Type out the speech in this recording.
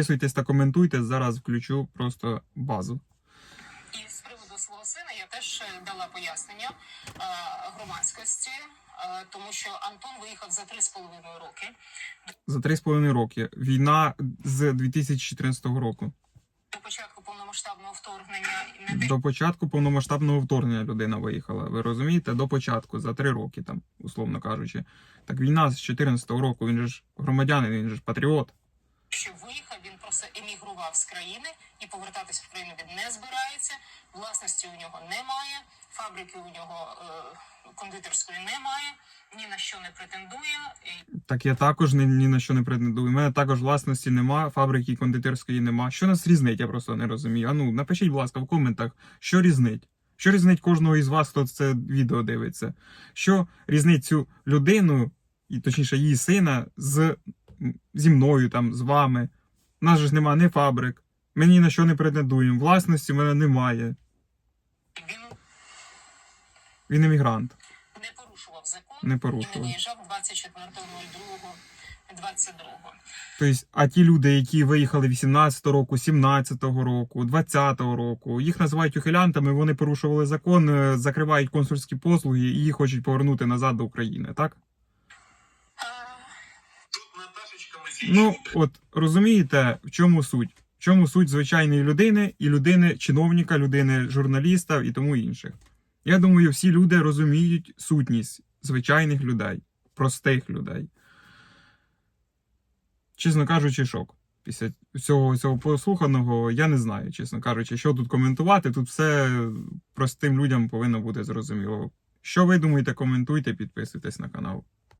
Підписуйтесь та коментуйте. Зараз включу просто базу. І з приводу свого сина я теж е, дала пояснення е, громадськості, е, тому що Антон виїхав за 3,5 роки. За 3,5 роки. Війна з 2014 року. До початку повномасштабного вторгнення не До початку повномасштабного вторгнення людина виїхала. Ви розумієте? До початку, за 3 роки, там, условно кажучи. Так війна з 2014 року, він же ж громадянин, він же ж патріот. Просто емігрував з країни і повертатися в країну він не збирається. Власності у нього немає, фабрики у нього е, кондитерської немає, ні на що не претендує. Так я також ні, ні на що не претендую. У мене також власності нема, фабрики кондитерської нема. Що нас різнить, я просто не розумію. А ну напишіть, будь ласка, в коментах, що різнить. Що різнить кожного із вас, хто це відео дивиться? Що різнить цю людину, і точніше її сина, з зі мною, там, з вами. У нас же ж немає ні фабрик. Ми ні на що не претендуємо. Власності в мене немає. він Він емігрант. не порушував закон Не порушував. не виїжджав 24.02.22. Тобто, а ті люди, які виїхали 18-го року, 17-го року, 20-го року, їх називають ухилянтами, вони порушували закон, е, закривають консульські послуги і їх хочуть повернути назад до України, так? Ну, от розумієте, в чому суть? В чому суть звичайної людини і людини, чиновника, людини, журналіста і тому інших. Я думаю, всі люди розуміють сутність звичайних людей, простих людей. Чесно кажучи, шок. Після всього цього послуханого я не знаю, чесно кажучи, що тут коментувати. Тут все простим людям повинно бути зрозуміло. Що ви думаєте, коментуйте, підписуйтесь на канал.